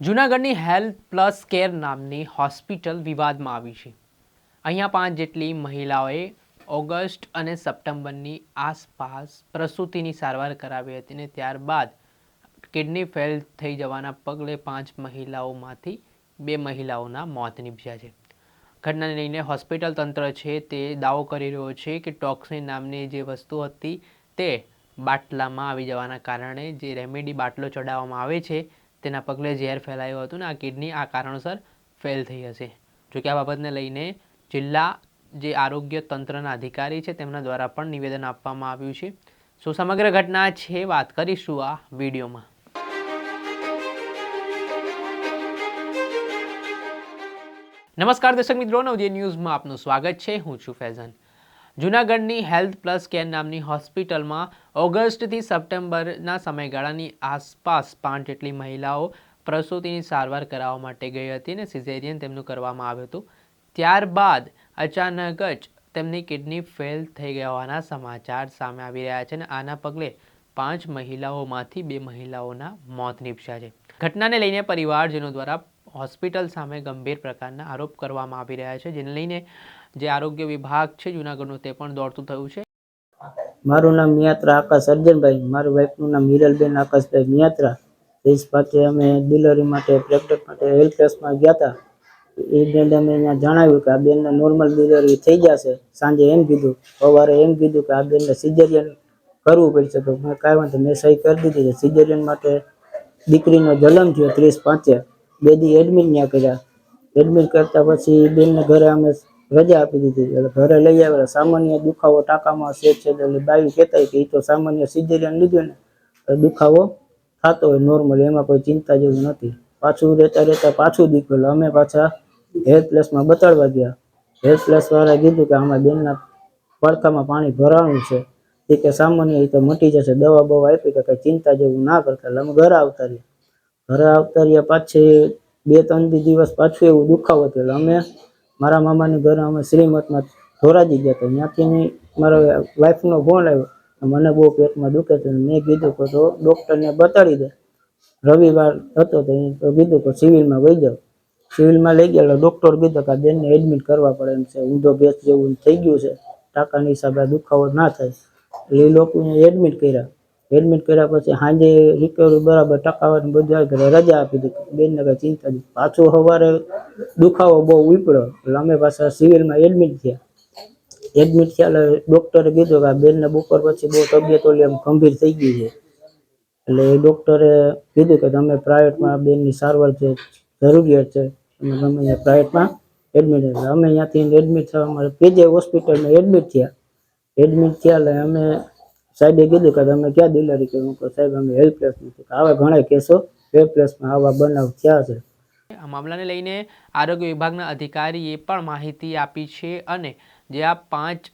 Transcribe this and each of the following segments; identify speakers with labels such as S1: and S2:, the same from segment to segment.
S1: જૂનાગઢની health plus care નામની hospital વિવાદમાં આવી છે. અહીંયા પાંચ જેટલી મહિલાઓએ ઓગસ્ટ અને સપ્ટેમ્બરની આસપાસ પ્રસૂતિની સારવાર કરાવી હતી ને ત્યારબાદ કિડની ફેલ થઈ જવાના પગલે પાંચ મહિલાઓમાંથી બે મહિલાઓના મોત નીપજ્યા છે. ઘટનાને લઈને હોસ્પિટલ તંત્ર છે તે દાવો કરી રહ્યો છે કે ટોક્સિન નામની જે વસ્તુ હતી તે બાટલામાં આવી જવાના કારણે જે રેમેડી બાટલો ચડાવવામાં આવે છે તેના પગલે ઝેર ફેલાયું હતું ને આ કિડની આ કારણોસર ફેલ થઈ હશે. જોકે આ બાબતને લઈને જિલ્લા જે આરોગ્ય તંત્રના અધિકારી છે તેમના દ્વારા પણ નિવેદન આપવામાં આવ્યું છે. સો સમગ્ર ઘટના છે, વાત કરીશું આ વિડીયોમાં. નમસ્કાર દર્શક મિત્રો નવજે ન્યૂઝમાં આપનું સ્વાગત છે. હું છું ફૈઝાન. જૂનાગઢની હેલ્થ પ્લસ કેર નામની હોસ્પિટલમાં ઓગસ્ટથી સપ્ટેમ્બરના સમયગાળાની આસપાસ પાંચ જેટલી મહિલાઓ પ્રસૂતિની સારવાર કરાવવા માટે ગઈ હતી અને સિઝેરિયન તેમનું કરવામાં આવ્યું હતું. ત્યારબાદ અચાનક જ તેમની કિડની ફેલ થઈ ગયા હોવાના સમાચાર સામે આવી રહ્યા છે અને આના પગલે પાંચ મહિલાઓમાંથી બે મહિલાઓના મોત નીપજ્યા છે. ઘટનાને લઈને પરિવારજનો દ્વારા હોસ્પિટલ સામે ગંભીર પ્રકારના આરોપ કરવામાં આવી રહ્યા છે, જેને લઈને જે આરોગ્ય વિભાગ છે જૂનાગઢનું, તે પણ દોડતું થયું છે.
S2: મારું નામ મિયાત્રા આકાશ અર્જનભાઈ, મારી વાઈફનું નામ હિરલબેન આકાશભાઈ મિયાત્રા. તેજ પાસે અમે ડિલિવરી માટે પ્રેગ્નન્ટ માટે હેલ્થ કેસમાં ગયા હતા. એ બેન અમે અહીંયા જણાવ્યું કે આ બેનને નોર્મલ ડિલિવરી થઈ જશે. સાંજે એમ કીધું, સવારે એમ કીધું કે આ બેનને સિઝેરિયન કરવું પડશે. તો મેં કાંઈ વાંધો મેં સહી કરી દીધી છે. સિઝેરિયન માટે દીકરીનો જન્મ થયો ત્રીસ પાંચે. બે દી એડમિટ ત્યાં કર્યા. એડમિટ કરતા પછી બેનને ઘરે અમે રજા આપી દીધી એટલે ઘરે લઈ આવેલા. સામાન્ય દુખાવો ટાંકામાં છે છે. એટલે બાયું કહેતા કે એ તો સામાન્ય સિઝેરિયન લીધું ને દુખાવો થતો હોય નોર્મલ એમાં કોઈ ચિંતા જેવું નથી. પાછું રહેતા રહેતા પાછું દીકરેલું અમે પાછા હેલ્થ પ્લસમાં બતાડવા ગયા. હેલ્થ પ્લસ વાળાએ કીધું કે આમાં બેનના પડખામાં પાણી ભરાણું છે. એ કે સામાન્ય એ તો મટી જશે. દવા બવા આપી કે કંઈ ચિંતા જેવું ના કરતા. અમે ઘરે આવતા રહ્યા. ઘરે આવતા રહ્યા પાછી બે ત્રણ દિવસ પાછું એવું દુખાવો એટલે અમે મારા મામાની ઘરે અમે શ્રીમતમાં ધોરાજી ગયા હતા. ત્યાંથી મારા વાઈફનો ફોન આવ્યો મને બહુ પેટમાં દુખે છે મેં કીધું કે તો ડૉક્ટરને બતાડી દે. રવિવાર હતો તો કીધું કે સિવિલમાં વહી જાઓ. સિવિલમાં લઈ ગયા ડૉક્ટર કીધું કે આ બેનને એડમિટ કરવા પડે એમ છે. ઊંધો ગેસ જેવું થઈ ગયું છે. ટાંકાની હિસાબે દુખાવો ના થાય. એ લોકોને એડમિટ કર્યા. એડમિટ કર્યા પછી સાંજે રિકવરી બરાબર ટકાવાની બધું આવી ઘરે રજા આપી દીધી. બેનને કંઈ ચિંતા નહીં. પાછું સવારે દુખાવો બહુ ઉપડ્યો. એટલે અમે પાછા સિવિલમાં એડમિટ થયા. એડમિટ થયા એટલે ડૉક્ટરે કીધું કે આ બેનને બપોર પછી બહુ તબિયત ઓલી એમ ગંભીર થઈ ગઈ છે. એટલે એ ડૉક્ટરે કીધું કે તમે પ્રાઇવેટમાં બેનની સારવાર જે જરૂરિયાત છે, તમે ગમે પ્રાઇવેટમાં એડમિટ એટલે અમે ત્યાંથી એડમિટ થવા અમારે કેજે હોસ્પિટલમાં એડમિટ થયા. એડમિટ થયા એટલે અમે સાહેબે કીધું કે તમે ક્યાં દિલારી કર્યું કે સાહેબ, અમે હેલ્પલેસ નથી. આવા ઘણા કેસો હેલ્પલેસમાં આવા બનાવ થયા છે.
S1: આ મામલાને લઈને આરોગ્ય વિભાગના અધિકારીએ પણ માહિતી આપી છે અને જે આ પાંચ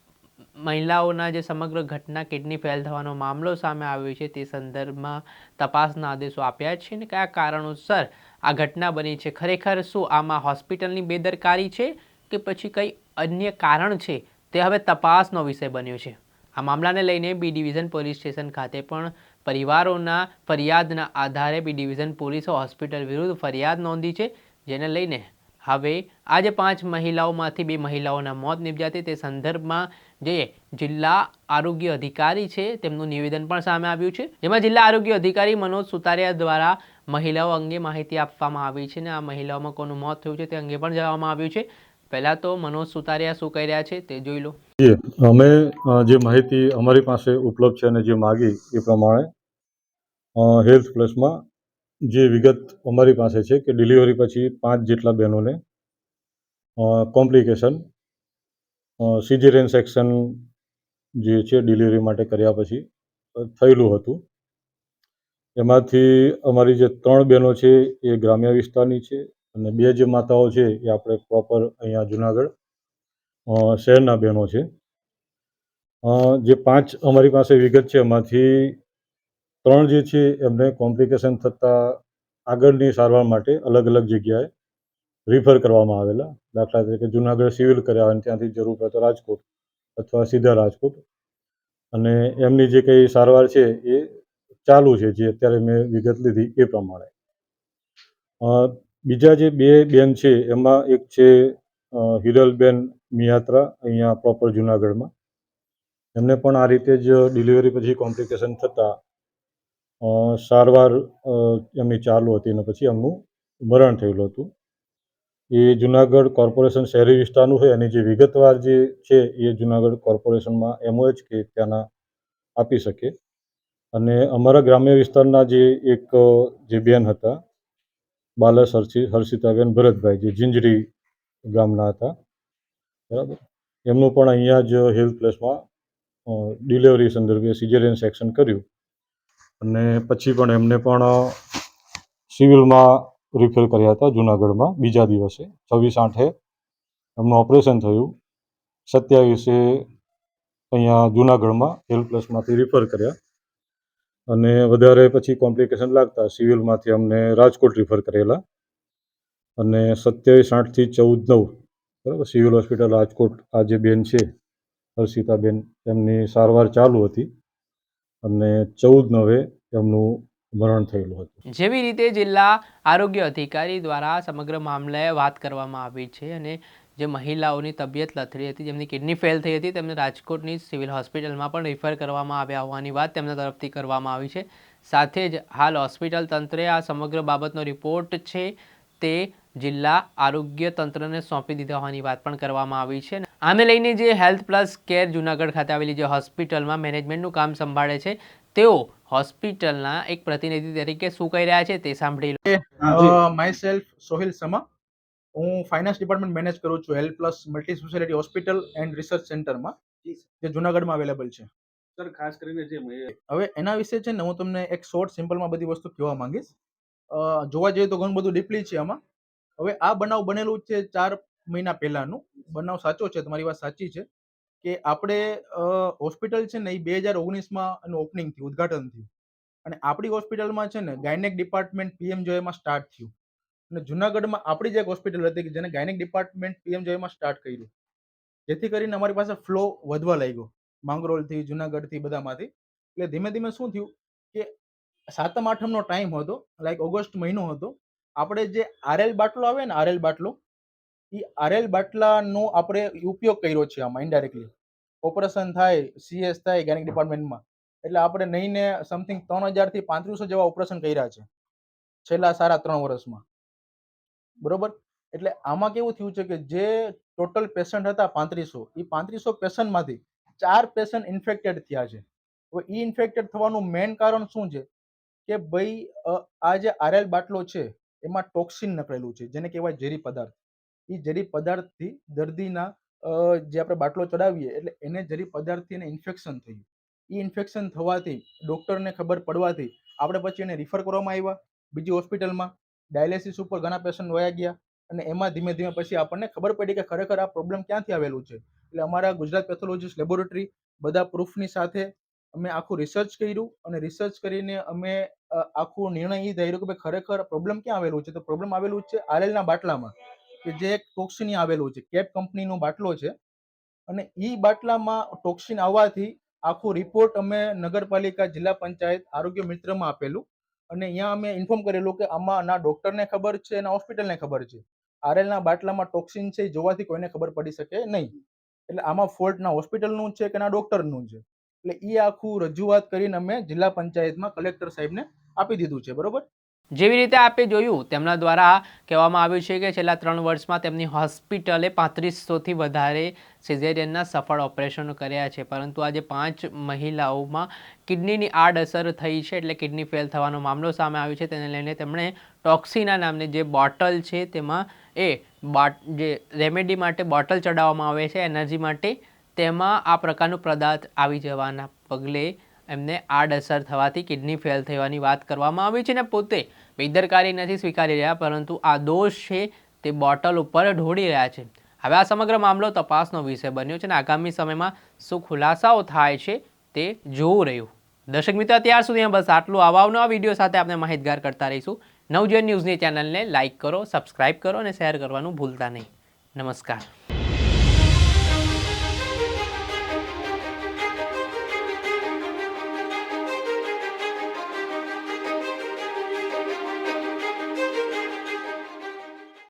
S1: મહિલાઓના જે સમગ્ર ઘટના કિડની ફેલ થવાનો મામલો સામે આવ્યો છે તે સંદર્ભમાં તપાસના આદેશો આપ્યા છે અને કયા કારણોસર આ ઘટના બની છે? ખરેખર શું આમાં હોસ્પિટલની બેદરકારી છે કે પછી કંઈ અન્ય કારણ છે? તે હવે તપાસનો વિષય બન્યો છે. આ મામલાને લઈને બી ડિવિઝન પોલીસ સ્ટેશન ખાતે પણ પરિવારોના ફરિયાદના આધારે બી ડિવિઝન પોલીસે હોસ્પિટલ વિરુદ્ધ ફરિયાદ નોંધી છે, જેને લઈને હવે આજે પાંચ મહિલાઓમાંથી બે મહિલાઓના મોત નિપજ્યા તે સંદર્ભમાં જે જિલ્લા આરોગ્ય અધિકારી છે, તેમનું નિવેદન પણ સામે આવ્યું છે. જેમાં જિલ્લા આરોગ્ય અધિકારી મનોજ સુતારિયા દ્વારા મહિલાઓ અંગે માહિતી આપવામાં આવી છે અને આ મહિલાઓમાં કોનું મોત થયું છે તે અંગે પણ જણાવવામાં આવ્યું છે. પહેલાં તો મનોજ સુતારિયા શું કહી રહ્યા છે તે જોઈ લો.
S3: જી, અમે જે માહિતી અમારી પાસે ઉપલબ્ધ છે અને જે માગી એ પ્રમાણે હેલ્થ પ્લસમાં જે વિગત અમારી પાસે છે કે ડિલિવરી પછી પાંચ જેટલા બહેનોને કોમ્પ્લિકેશન સિઝેરિયન સેક્શન જે છે ડિલિવરી માટે કર્યા પછી થયેલું હતું. એમાંથી અમારી જે ત્રણ બહેનો છે એ ગ્રામ્ય વિસ્તારની છે અને બે જે માતાઓ છે, એ આપણે પ્રોપર અહીંયા જુનાગઢ શહેરના બહેનો છે. જે પાંચ અમારી પાસે વિગત છે, એમાંથી ત્રણ જે છે, એમને કોમ્પ્લિકેશન થતાં આગળની સારવાર માટે અલગ અલગ જગ્યાએ રિફર કરવામાં આવેલા. દાખલા તરીકે જુનાગઢ સિવિલ કર્યા અને ત્યાંથી જરૂર પડે તો રાજકોટ અથવા સીધા રાજકોટ. અને એમની જે કંઈ સારવાર છે, એ ચાલુ છે, જે અત્યારે મેં વિગત લીધી એ પ્રમાણે. બીજા જે બે બેન છે, એમાં એક છે હિરલબેન મિયાત્રા, અહીંયા પ્રોપર જુનાગઢમાં. એમને પણ આ રીતે જ ડિલિવરી પછી કોમ્પ્લિકેશન થતાં સારવાર એમની ચાલુ હતી અને પછી એમનું મરણ થયેલું હતું. એ જુનાગઢ કોર્પોરેશન શહેરી વિસ્તારનું હોય, એની જે વિગતવાર જે છે, એ જુનાગઢ કોર્પોરેશનમાં એમઓએચ કે ત્યાંના આપી શકે. અને અમારા ગ્રામ્ય વિસ્તારના જે એક જે બેન હતા બાલસ હર્ષિ હર્ષિતાબેન ભરતભાઈ જે જિંજરી ગામના હતા. બરાબર? એમનું પણ અહીંયા જ હેલ્થ પ્લસમાં ડિલિવરી સંદર્ભે સિઝેરિયન સેક્શન કર્યું. અને પછી પણ એમને પણ સિવિલમાં રિફર કર્યા હતા જુનાગઢમાં બીજા દિવસે, છવ્વીસ આઠે એમનું ઓપરેશન થયું. સત્યાવીસે અહીંયા જુનાગઢમાં હેલ્થ પ્લસમાંથી રિફર કર્યા. અને વધારે પછી કોમ્પ્લિકેશન લાગતા સિવિલમાંથી અમને રાજકોટ રિફર કરેલા. અને સત્યાવીસ આઠથી ચૌદ, નવ, બરાબર, સિવિલ હોસ્પિટલ રાજકોટ, આ જે બેન છે, હર્ષિતાબેન, એમની સારવાર ચાલુ હતી. અને ચૌદ, નવે એમનું મરણ થયેલું હતું.
S1: જેવી રીતે જિલ્લા આરોગ્ય અધિકારી દ્વારા સમગ્ર મામલે વાત કરવામાં આવી છે અને જે મહિલાઓની તબિયત લથડી હતી જેમની કિડની ફેલ થઈ હતી તેમને રાજકોટની સિવિલ હોસ્પિટલમાં પણ રિફર કરવામાં આવ્યા હોવાની વાત તેમના તરફથી કરવામાં આવી છે. સાથે જ હાલ હોસ્પિટલ તંત્રે આ સમગ્ર બાબતનો રિપોર્ટ છે તે જિલ્લા આરોગ્ય તંત્રને સોંપી દીધા હોવાની વાત પણ કરવામાં આવી છે. આને લઈને જે હેલ્થ પ્લસ કેર જુનાગઢ ખાતે આવેલી જે હોસ્પિટલમાં મેનેજમેન્ટનું કામ સંભાળે છે તેઓ હોસ્પિટલના એક પ્રતિનિધિ તરીકે શું કહી રહ્યા છે તે સાંભળી લો.
S4: Myself Sohil Sama. હું ફાઇનાન્સ ડિપાર્ટમેન્ટ મેનેજ કરું છું health plus multi speciality hospital and research સેન્ટરમાં જે જુનાગઢમાં અવેલેબલ છે.
S5: સર ખાસ કરીને જે
S4: હવે એના વિશે છે ને હું તમને એક શોર્ટ સિમ્પલમાં બધી વસ્તુ કહેવા માંગીશ. જોવા જઈએ તો ઘણું બધું ડીપલી છે આમાં. હવે આ બનાવ બનેલું છે ચાર મહિના પહેલાનું. બનાવ સાચો છે તમારી વાત સાચી છે કે આપણે હોસ્પિટલ છે ને એ બે હજાર ઓગણીસમાં એનું ઓપનિંગ થયું ઉદઘાટન થયું. અને આપણી હોસ્પિટલમાં છે ને ગાયનેક ડિપાર્ટમેન્ટ પીએમ જોયમાં સ્ટાર્ટ થયું. અને જુનાગઢમાં આપણી જે એક હોસ્પિટલ હતી કે જેને ગાયનિક ડિપાર્ટમેન્ટ પીએમજેમાં સ્ટાર્ટ કર્યું. જેથી કરીને અમારી પાસે ફ્લો વધવા લાગ્યો. માંગરોળથી જુનાગઢથી બધામાંથી. એટલે ધીમે ધીમે શું થયું કે સાતમ, આઠમનો ટાઈમ હતો લાઈક ઓગસ્ટ મહિનો હતો. આપણે જે આરએલ બાટલો આવે ને આરએલ બાટલો એ આરએલ બાટલાનો આપણે ઉપયોગ કર્યો છે આમાં ઇન્ડાયરેક્ટલી ઓપરેશન થાય સીએસ થાય ગાયનિક ડિપાર્ટમેન્ટમાં એટલે આપણે નહીં ને સમથિંગ ત્રણ હજારથી પાંત્રીસો જેવા ઓપરેશન કર્યા છે. છેલ્લા સારા ત્રણ વર્ષમાં. બરોબર? એટલે આમાં કેવું થયું છે કે જે ટોટલ પેશન્ટ હતા પાંત્રીસો, એ પાંત્રીસો પેશન્ટમાંથી ચાર પેશન્ટ ઇન્ફેક્ટેડ થયા છે. હવે એ ઇન્ફેક્ટેડ થવાનું મેઇન કારણ શું છે? કે ભાઈ આ જે આરએલ બાટલો છે, એમાં ટોક્સિન નકળેલું છે, જેને કહેવાય ઝેરી પદાર્થ. એ ઝેરી પદાર્થથી દર્દીના જે આપણે બાટલો ચડાવીએ, એટલે એને ઝેરી પદાર્થથી એને ઇન્ફેક્શન થયું. એ ઇન્ફેક્શન થવાથી ડૉક્ટરને ખબર પડવાથી, આપણે પછી એને રિફર કરવામાં આવ્યા. બીજી હોસ્પિટલમાં ડાયાલિસિસ ઉપર ઘણા પેશન્ટ વયા ગયા અને એમાં ધીમે ધીમે પછી આપણને ખબર પડી કે ખરેખર આ પ્રોબ્લેમ ક્યાંથી આવેલું છે. એટલે અમારા ગુજરાત પેથોલોજીસ્ટ લેબોરેટરી બધા પ્રૂફની સાથે અમે આખું રિસર્ચ કર્યું અને રિસર્ચ કરીને અમે આખું નિર્ણય એ ધાર્યો કે ભાઈ ખરેખર પ્રોબ્લેમ ક્યાં આવેલું છે? તો પ્રોબ્લેમ આવેલું છે આરએલના બાટલામાં, કે જે એક ટોક્સિન આવેલું છે, કેપ કંપનીનો બાટલો છે. અને એ બાટલામાં ટોક્સિન આવવાથી આખો રિપોર્ટ અમે નગરપાલિકા જિલ્લા પંચાયત આરોગ્ય મિત્રમાં આપેલું. અને અહીંયા અમે ઇન્ફોર્મ કરેલું કે આમાં ના ડોક્ટરને ખબર છે, ના હોસ્પિટલને ખબર છે. આરએલના બાટલામાં ટોક્સિન છે જોવાથી કોઈને ખબર પડી શકે નહીં. એટલે આમાં ફોલ્ટ ના હોસ્પિટલનું છે કે ના ડોક્ટરનું છે? એટલે એ આખું રજૂઆત કરીને અમે જિલ્લા પંચાયતમાં કલેક્ટર સાહેબને આપી દીધું છે, બરોબર?
S1: જેવી રીતે આપે જોયું, તેમના દ્વારા કહેવામાં આવ્યું છે કે છેલ્લા ત્રણ વર્ષમાં તેમની હોસ્પિટલે પાંત્રીસોથી વધારે સિઝેરિયનના સફળ ઓપરેશનો કર્યા છે. પરંતુ આજે પાંચ મહિલાઓમાં કિડનીની આડઅસર થઈ છે એટલે કિડની ફેલ થવાનો મામલો સામે આવ્યો છે. તેને લઈને તેમણે ટોક્સીના નામની જે બોટલ છે, તેમાં એ બોટ જે રેમેડી માટે બોટલ ચડાવવામાં આવે છે, એનર્જી માટે તેમાં આ પ્રકારનું પદાર્થ આવી જવાના પગલે એમને આડઅસર થવાથી કિડની ફેલ થવાની વાત કરવામાં આવી છે ને પોતે બેદરકારી નથી સ્વીકારી રહ્યા, પરંતુ આ દોષ છે તે બોટલ ઉપર ઢોળી રહ્યા છે. હવે આ સમગ્ર મામલો તપાસનો વિષય બન્યો છે અને આગામી સમયમાં શું ખુલાસાઓ થાય છે તે જોવું રહ્યું. દર્શક મિત્રો, અત્યાર સુધી બસ આટલું આવા નવા વીડિયો સાથે આપણે માહિતગાર કરતા રહીશું. નવજીવન ન્યૂઝની ચેનલને લાઇક કરો, સબસ્ક્રાઇબ કરો અને શેર કરવાનું ભૂલતા નહીં. નમસ્કાર.